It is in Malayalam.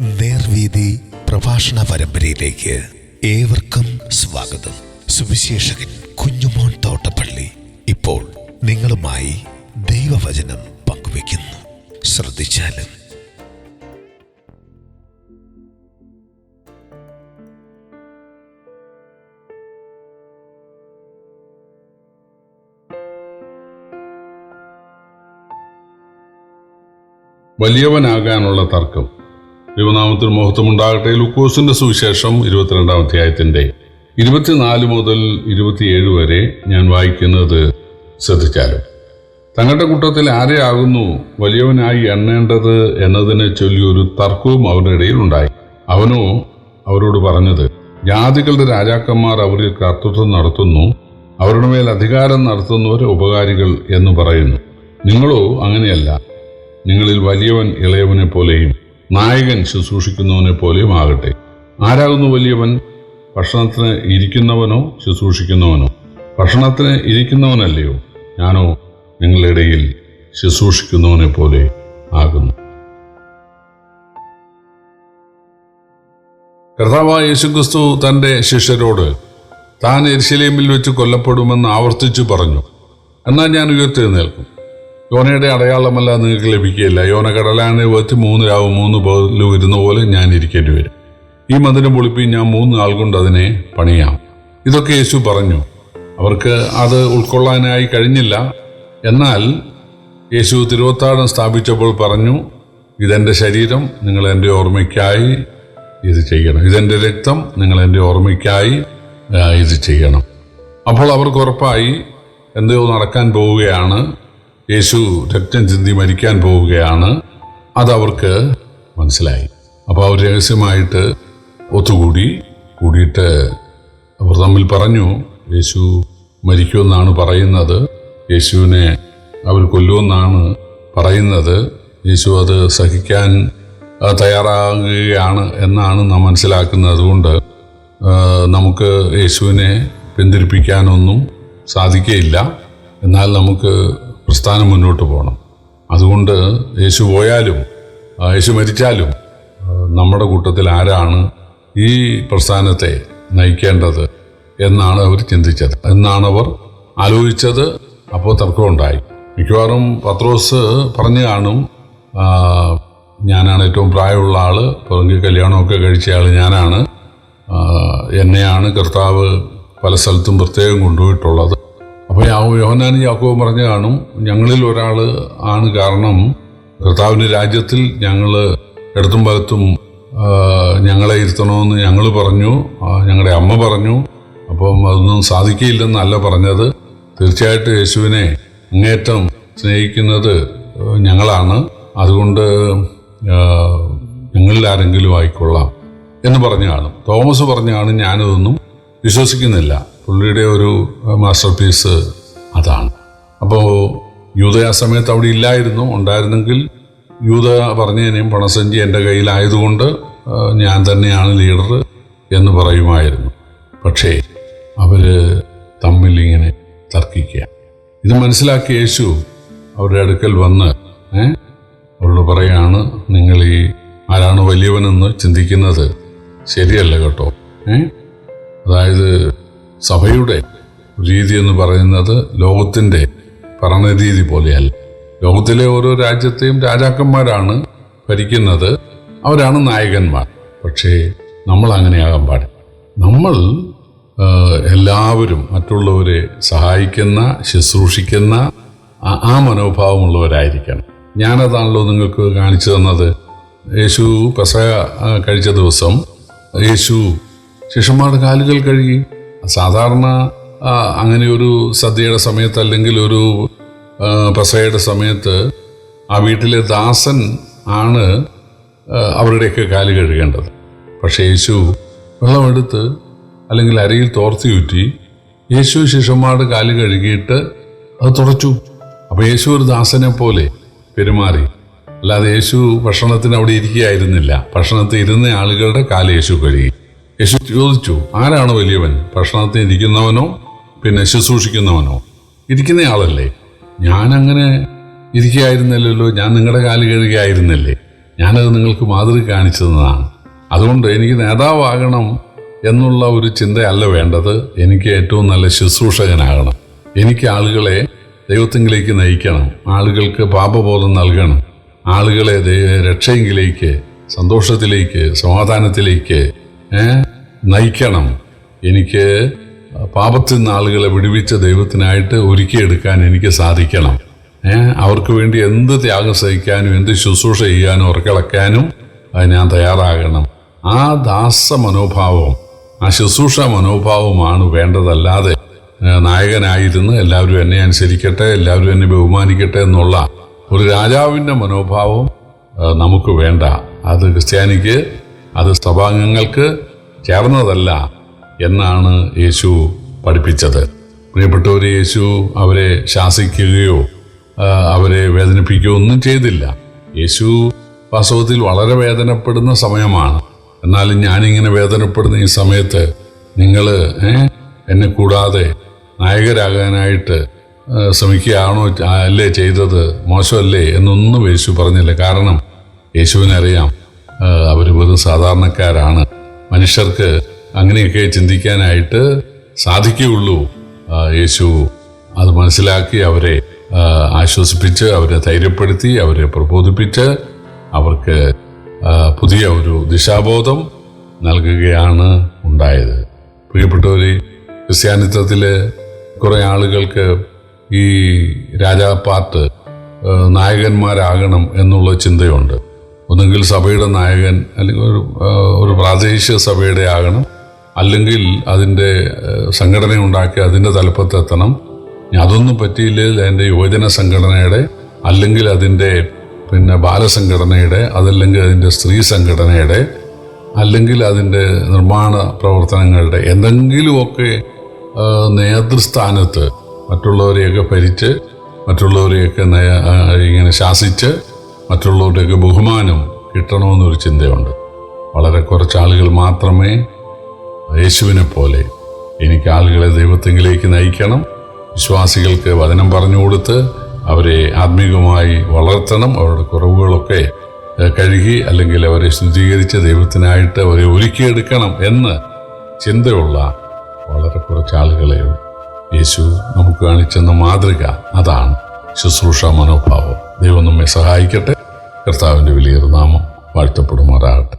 നേർവീതി പ്രഭാഷണ പരമ്പരയിലേക്ക് ഏവർക്കും സ്വാഗതം. സുവിശേഷകൻ കുഞ്ഞുമോൻ തോട്ടപ്പള്ളി ഇപ്പോൾ നിങ്ങളുമായി ദൈവവചനം പങ്കുവയ്ക്കുന്നു. ശ്രദ്ധിച്ചാലും. വലിയവനാകാനുള്ള തർക്കം. ദൈവനാമത്തിൽ മഹത്വമുണ്ടാകട്ടെ. ലൂക്കോസിന്റെ സുവിശേഷം ഇരുപത്തിരണ്ടാം അധ്യായത്തിന്റെ ഇരുപത്തിനാല് മുതൽ ഇരുപത്തിയേഴ് വരെ ഞാൻ വായിക്കുന്നത് ശ്രദ്ധിച്ചാലും. തങ്ങളുടെ കൂട്ടത്തിൽ ആരെയാകുന്നു? വലിയവനായി എണ്ണേണ്ടത് എന്നതിനെ ചൊല്ലി ഒരു തർക്കവും അവരുടെ ഇടയിൽ ഉണ്ടായി. അവനോ അവരോട് പറഞ്ഞത് ജാതികളുടെ രാജാക്കന്മാർ അവരിൽ കർത്തൃത്വം നടത്തുന്നു അവരുടെ മേൽ അധികാരം നടത്തുന്നവർ ഉപകാരികൾ എന്ന് പറയുന്നു. നിങ്ങളോ അങ്ങനെയല്ല. നിങ്ങളിൽ വലിയവൻ ഇളയവനെ പോലെയും നായകൻ ശുശ്രൂഷിക്കുന്നവനെ പോലെയും ആകട്ടെ. ആരാകുന്നു വലിയവൻ? ഭക്ഷണത്തിന് ഇരിക്കുന്നവനോ ശുശ്രൂഷിക്കുന്നവനോ? ഭക്ഷണത്തിന് ഇരിക്കുന്നവനല്ലയോ? ഞാനോ നിങ്ങളുടെ ഇടയിൽ ശുശ്രൂഷിക്കുന്നവനെ പോലെ ആകുന്നു. കർത്താവായ യേശുക്രിസ്തു തന്റെ ശിഷ്യരോട് താൻ എരിശിലേമിൽ വെച്ച് കൊല്ലപ്പെടുമെന്ന് ആവർത്തിച്ചു പറഞ്ഞു. എന്നാൽ ഞാൻ ഉയർത്തെഴുന്നേൽക്കും. യോനയുടെ അടയാളമല്ല നിങ്ങൾക്ക് ലഭിക്കുകയില്ല. യോന വെച്ച് മൂന്ന് രാവും മൂന്ന് പകലും ഇരുന്ന പോലെ ഞാൻ ഇരിക്കേണ്ടി വരും. ഈ മന്ദിരം പൊളിപ്പി ഞാൻ മൂന്ന് ആൾ കൊണ്ട് അതിനെ പണിയാം. ഇതൊക്കെ യേശു പറഞ്ഞു. അവർക്ക് അത് ഉൾക്കൊള്ളാനായി കഴിഞ്ഞില്ല. എന്നാൽ യേശു തിരുവത്താടം സ്ഥാപിച്ചപ്പോൾ പറഞ്ഞു ഇതെന്റെ ശരീരം നിങ്ങൾ എന്റെ ഓർമ്മയ്ക്കായി ഇത് ചെയ്യണം. ഇതെന്റെ രക്തം നിങ്ങൾ എന്റെ ഓർമ്മയ്ക്കായി ഇത് ചെയ്യണം. അപ്പോൾ അവർക്ക് ഉറപ്പായി എന്തോ നടക്കാൻ പോവുകയാണ്. യേശു രക്തം ചിന്തി മരിക്കാൻ പോവുകയാണ്. അതവർക്ക് മനസ്സിലായി. അപ്പോൾ അവർ രഹസ്യമായിട്ട് ഒത്തുകൂടി കൂടിയിട്ട് അവർ തമ്മിൽ പറഞ്ഞു യേശു മരിക്കുമെന്നാണ് പറയുന്നത്. യേശുവിനെ അവർ കൊല്ലുമെന്നാണ് പറയുന്നത്. യേശു അത് സഹിക്കാൻ തയ്യാറാകുകയാണ് എന്നാണ് നാം മനസ്സിലാക്കുന്നത്. അതുകൊണ്ട് നമുക്ക് യേശുവിനെ പിന്തിരിപ്പിക്കാനൊന്നും സാധിക്കുകയില്ല. എന്നാൽ നമുക്ക് പ്രസ്ഥാനം മുന്നോട്ട് പോകണം. അതുകൊണ്ട് യേശു പോയാലും യേശു മരിച്ചാലും നമ്മുടെ കൂട്ടത്തിൽ ആരാണ് ഈ പ്രസ്ഥാനത്തെ നയിക്കേണ്ടത് എന്നാണ് അവർ ചിന്തിച്ചത്. എന്നാണ് അവർ ആലോചിച്ചത് അപ്പോൾ തർക്കമുണ്ടായി. മിക്കവാറും പത്രോസ് പറഞ്ഞു കാണും ഞാനാണ് ഏറ്റവും പ്രായമുള്ള ആൾ പുറങ്കി കല്യാണമൊക്കെ കഴിച്ച ആൾ ഞാനാണ്. എന്നെയാണ് കർത്താവ് പല സ്ഥലത്തും പ്രത്യേകം കൊണ്ടുപോയിട്ടുള്ളത്. അപ്പോൾ യോഹനാനും യാക്കോവും പറഞ്ഞു കാണും ഞങ്ങളിൽ ഒരാൾ ആണ് കാരണം കർത്താവിന്റെ രാജ്യത്തിൽ ഞങ്ങൾ ഇടത്തും വലത്തും ഞങ്ങളെ ഇരുത്തണമെന്ന് ഞങ്ങൾ പറഞ്ഞു ഞങ്ങളുടെ അമ്മ പറഞ്ഞു. അപ്പം അതൊന്നും സാധിക്കില്ലെന്നല്ല പറഞ്ഞത്. തീർച്ചയായിട്ടും യേശുവിനെ അങ്ങേറ്റം സ്നേഹിക്കുന്നത് ഞങ്ങളാണ്. അതുകൊണ്ട് ഞങ്ങളിൽ ആരെങ്കിലും ആയിക്കൊള്ളാം എന്ന് പറഞ്ഞാണ് തോമസ് പറഞ്ഞാണ് ഞാനിതൊന്നും വിശ്വസിക്കുന്നില്ല. പുള്ളിയുടെ ഒരു മാസ്റ്റർ പീസ് അതാണ്. അപ്പോൾ യൂത ആ സമയത്ത് അവിടെ ഇല്ലായിരുന്നു. ഉണ്ടായിരുന്നെങ്കിൽ യൂത പറഞ്ഞതിനെയും പണസഞ്ചി എന്റെ കയ്യിലായതുകൊണ്ട് ഞാൻ തന്നെയാണ് ലീഡർ എന്ന് പറയുമായിരുന്നു. പക്ഷേ അവർ തമ്മിൽ ഇങ്ങനെ തർക്കിക്കുക. ഇത് മനസ്സിലാക്കിയ യേശു അവരുടെ അടുക്കൽ വന്ന് അവരോട് പറയാണ് നിങ്ങൾ ഈ ആരാണ് വലിയവനെന്ന് ചിന്തിക്കുന്നത്? ശരിയല്ല കേട്ടോ ഏ? അതായത് സഭയുടെ രീതി എന്ന് പറയുന്നത് ലോകത്തിന്റെ ഭരണരീതി പോലെയല്ല. ലോകത്തിലെ ഓരോ രാജ്യത്തെയും രാജാക്കന്മാരാണ് ഭരിക്കുന്നത്. അവരാണ് നായകന്മാർ. പക്ഷേ നമ്മൾ അങ്ങനെയാകാൻ പാടില്ല. നമ്മൾ എല്ലാവരും മറ്റുള്ളവരെ സഹായിക്കുന്ന ശുശ്രൂഷിക്കുന്ന ആ- മനോഭാവമുള്ളവരായിരിക്കണം. ഞാനതാണല്ലോ നിങ്ങൾക്ക് കാണിച്ചു തന്നത്. യേശു പെസ കഴിച്ച ദിവസം യേശു ശിഷ്യന്മാരുടെ കാലുകൾ കഴുകി സാധാരണ അങ്ങനെ ഒരു സദ്യയുടെ സമയത്ത് അല്ലെങ്കിൽ ഒരു ആ, പെസഹയുടെ സമയത്ത് ആ വീട്ടിലെ ദാസൻ ആണ് അവരുടെയൊക്കെ കാൽ കഴുകേണ്ടത്. പക്ഷേ യേശു വെള്ളമെടുത്ത് അല്ലെങ്കിൽ അരയിൽ തോർത്തി ഊറ്റി യേശു ശിഷ്യന്മാരുടെ കാൽ കഴുകിയിട്ട് അത് തുടച്ചു. അപ്പോൾ യേശു ഒരു ദാസനെ പോലെ പെരുമാറി. അല്ലാതെ യേശു ഭക്ഷണത്തിന് അവിടെ ഇരിക്കുകയായിരുന്നില്ല. ഭക്ഷണത്തിൽ ഇരുന്ന ആളുകളുടെ കാൽ യേശു കഴുകി. യേശു ചോദിച്ചു ആരാണ് വലിയവൻ? ഭക്ഷണത്തിൽ ഇരിക്കുന്നവനോ? പിന്നെ ശുശ്രൂഷിക്കുന്നവനോ? ഇരിക്കുന്നയാളല്ലേ ഞാൻ അങ്ങനെ ഇരിക്കുകയായിരുന്നില്ലല്ലോ ഞാൻ നിങ്ങളുടെ കാൽ കഴുകുകയായിരുന്നില്ലേ ഞാനത് നിങ്ങൾക്ക് മാതൃക കാണിച്ചതാണ് അതുകൊണ്ട് എനിക്ക് നേതാവാകണം എന്നുള്ള ഒരു ചിന്തയല്ല വേണ്ടത്. എനിക്ക് ഏറ്റവും നല്ല ശുശ്രൂഷകനാകണം. എനിക്ക് ആളുകളെ ദൈവത്തിങ്കിലേക്ക് നയിക്കണം. ആളുകൾക്ക് പാപബോധം നൽകണം. ആളുകളെ രക്ഷയെങ്കിലേക്ക് സന്തോഷത്തിലേക്ക് സമാധാനത്തിലേക്ക് നയിക്കണം. എനിക്ക് പാപത്തിൽ നിന്ന് ആളുകളെ വിടുവിച്ച ദൈവത്തിനായിട്ട് ഒരുക്കിയെടുക്കാൻ എനിക്ക് സാധിക്കണം. അവർക്ക് വേണ്ടി എന്ത് ത്യാഗം സഹിക്കാനും എന്ത് ശുശ്രൂഷ ചെയ്യാനും ഉറക്കിളക്കാനും ഞാൻ തയ്യാറാകണം. ആ ദാസ മനോഭാവം ആ ശുശ്രൂഷ മനോഭാവമാണ് വേണ്ടതല്ലാതെ നായകനായിരുന്ന് എല്ലാവരും എന്നെ അനുസരിക്കട്ടെ എല്ലാവരും എന്നെ ബഹുമാനിക്കട്ടെ എന്നുള്ള ഒരു രാജാവിന്റെ മനോഭാവം നമുക്ക് വേണ്ട. അത് ക്രിസ്ത്യാനിക്ക് അത് സഭാംഗങ്ങൾക്ക് ചേർന്നതല്ല എന്നാണ് യേശു പഠിപ്പിച്ചത്. പ്രിയപ്പെട്ടവർ യേശു അവരെ ശാസിക്കുകയോ അവരെ വേദനിപ്പിക്കുകയോ ഒന്നും ചെയ്തില്ല. യേശു വാസ്തവത്തിൽ വളരെ വേദനപ്പെടുന്ന സമയമാണ്. എന്നാലും ഞാനിങ്ങനെ വേദനപ്പെടുന്ന ഈ സമയത്ത് നിങ്ങൾ എന്നെ കൂടാതെ നായകരാകാനായിട്ട് ശ്രമിക്കുകയാണോ അല്ലേ ചെയ്തത്? മോശമല്ലേ എന്നൊന്നും യേശു പറഞ്ഞില്ല. കാരണം യേശുവിനറിയാം അവർ വെറും സാധാരണക്കാരാണ്. മനുഷ്യർക്ക് അങ്ങനെയൊക്കെ ചിന്തിക്കാനായിട്ട് സാധിക്കുകയുള്ളൂ. യേശു അത് മനസ്സിലാക്കി അവരെ ആശ്വസിപ്പിച്ച് അവരെ ധൈര്യപ്പെടുത്തി അവരെ പ്രബോധിപ്പിച്ച് അവർക്ക് പുതിയ ഒരു ദിശാബോധം നൽകുകയാണ് ഉണ്ടായത്. പ്രിയപ്പെട്ടവർ ക്രിസ്ത്യാനിത്വത്തിൽ കുറേ ആളുകൾക്ക് ഈ രാജാപ്പാട്ട് പാർട്ട് നായകന്മാരാകണം എന്നുള്ള ചിന്തയുണ്ട്. ഒന്നുകിൽ സഭയുടെ നായകൻ അല്ലെങ്കിൽ ഒരു ഒരു പ്രാദേശിക സഭയുടെ ആകണം. അല്ലെങ്കിൽ അതിന്റെ സംഘടന ഉണ്ടാക്കി അതിന്റെ തലപ്പത്തെത്തണം. അതൊന്നും പറ്റിയില്ലെങ്കിൽ അതിന്റെ യുവജന സംഘടനയുടെ അല്ലെങ്കിൽ അതിന്റെ പിന്നെ ബാലസംഘടനയുടെ അതല്ലെങ്കിൽ അതിന്റെ സ്ത്രീ സംഘടനയുടെ അല്ലെങ്കിൽ അതിന്റെ നിർമ്മാണ പ്രവർത്തനങ്ങളുടെ എന്തെങ്കിലുമൊക്കെ നേതൃസ്ഥാനത്ത് മറ്റുള്ളവരെയൊക്കെ ഭരിച്ച് മറ്റുള്ളവരെയൊക്കെ ഇങ്ങനെ ശാസിച്ച് മറ്റുള്ളവരുടെയൊക്കെ ബഹുമാനം കിട്ടണമെന്നൊരു ചിന്തയുണ്ട്. വളരെ കുറച്ച് ആളുകൾ മാത്രമേ യേശുവിനെ പോലെ എനിക്ക് ആളുകളെ ദൈവത്തെങ്കിലേക്ക് നയിക്കണം. വിശ്വാസികൾക്ക് വചനം പറഞ്ഞു കൊടുത്ത് അവരെ ആത്മീകമായി വളർത്തണം. അവരുടെ കുറവുകളൊക്കെ കഴുകി അല്ലെങ്കിൽ അവരെ ശുദ്ധീകരിച്ച് ദൈവത്തിനായിട്ട് അവരെ ഒരുക്കിയെടുക്കണം എന്ന് ചിന്തയുള്ള വളരെ കുറച്ച് ആളുകളെ യേശു നമുക്ക് കാണിച്ചെന്ന മാതൃക അതാണ്. ശുശ്രൂഷ മനോഭാവം. ദൈവം നമ്മെ സഹായിക്കട്ടെ. കർത്താവിന്റെ വലിയ നാമം വാഴ്ത്തപ്പെടുമാറാകട്ടെ.